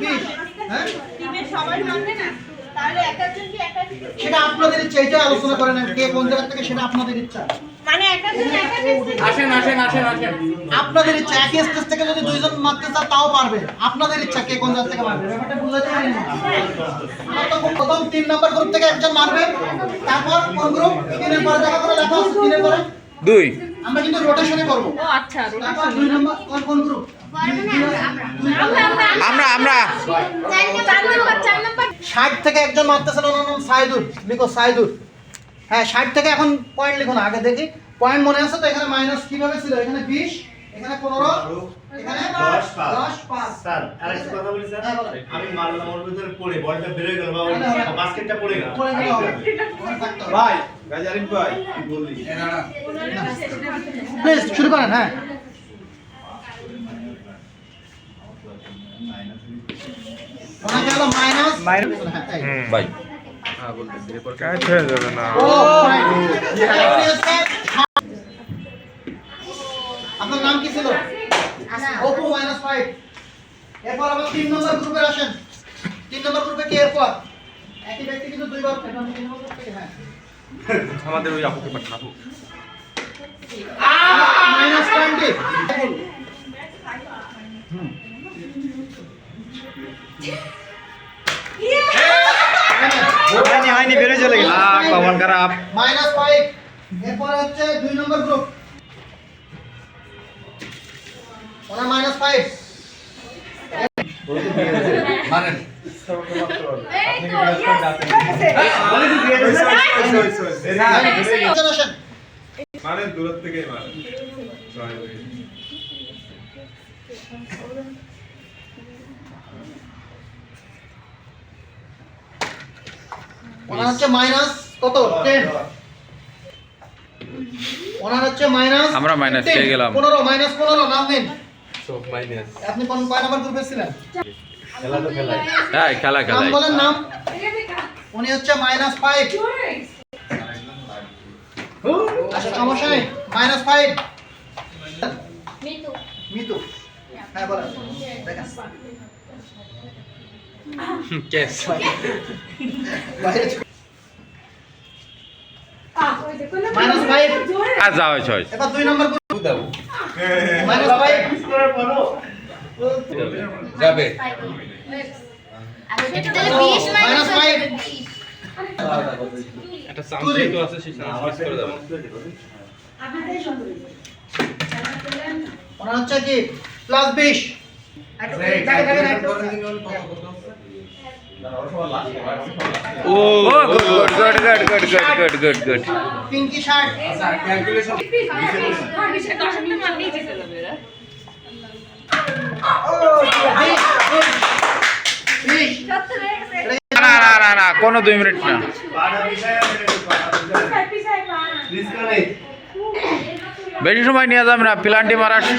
বিশ হ্যাঁ? সবাই মানবে না? তাহলে এক একজন কি এক এক সেটা আপনাদের ইচ্ছা এটা আলোচনা করেন কে কোন জায়গা থেকে সেটা আপনাদের ইচ্ছা। মানে এক একজন এক এক স্টেজ আসেন আসেন আসেন আসেন। আপনাদের ইচ্ছা একই স্টেজ থেকে যদি দুইজন মারতে চান তাও পারবে। আপনাদের ইচ্ছা কে কোন জায়গা থেকে মারবে ব্যাপারটা বুঝাতে পারি না। প্রথম তিন নম্বর গ্রুপ থেকে একজন মারবে তারপর কোন গ্রুপ তিনের পরে দেখা করে লেখা তিনের পরে। দুই। আমরা কিন্তু রোটেশনে করব। ও আচ্ছা তারপর দুই নম্বর কোন কোন গ্রুপ আমরা আমরা চার নাম্বার চার নাম্বার ষাট থেকে একজন মারতেছেন ওনার নাম সাইদুর লিখো সাইদুর হ্যাঁ ষাট থেকে এখন পয়েন্ট লিখো না আগে দেখি। পয়েন্ট মনে আছে তো? এখানে মাইনাস কীভাবে ছিল? এখানে বিশ এখানে পনেরো এখানে দশ পাঁচ। দশ পাঁচ। স্যার আরেকটা কথা বলি স্যার। হ্যাঁ, আমি মারলাম ওর ভিতরে পড়ে বলটা বেরোয় গেল বা। বাস্কেটটা পড়ে গেল। ভাই গাজারিন ভাই কি বললি প্লিজ শুরু করেন হ্যাঁ। হ্যাঁ। ভাই কাজ হয়ে যাবে না। আপনার নাম কি ছিল? Apu minus five. এরপর আবার তিন নম্বর গ্রুপে আসেন। তিন নম্বর গ্রুপে কি এরপর? একই ব্যক্তি কিন্তু দুইবার হ্যাঁ। আমাদের ওই আপুকে পাঠান আপু মাইনাস টোয়েন্টি হয়নি হয়নি বেরো চলে গেল কমন খারাপ। মাইনাস ফাইভ এরপরে হচ্ছে দুই নম্বর গ্রুপ ওনার মাইনাস ফাইভ মানেন আসেন মানে দূর থেকে মানে ওনার হচ্ছে মাইনাস কত টেন ওনার হচ্ছে মাইনাস আমরা minus পেয়ে গেলাম। পনেরো মাইনাস পনেরো নাম দিন সব মাইনাস আপনি কোন কয় নাম্বার গ্রুপে ছিলেন হ্যাঁ খেলা নাম বলেন নাম। উনি হচ্ছে মাইনাস ফাইভ আচ্ছা সমস্যা নেই মাইনাস ফাইভ মিতু। মিতু হ্যাঁ বলেন। দেখেন। কেস মাইনাস ফাইভ আর যাওয়া ছয় এবার দুই নম্বর মাইনাস ফাইভ যাবে মাইনাস ফাইভ একটা সাউন্ড তো আছে সেই সাউন্ড করে দাও ওনার হচ্ছে কি প্লাস বিশ ও good good good good good good good good Pinky shirt না না না কোনো দুই মিনিট না। বেশি সময় নিয়ে যাবে না প্লান্টি মারা আচ্ছা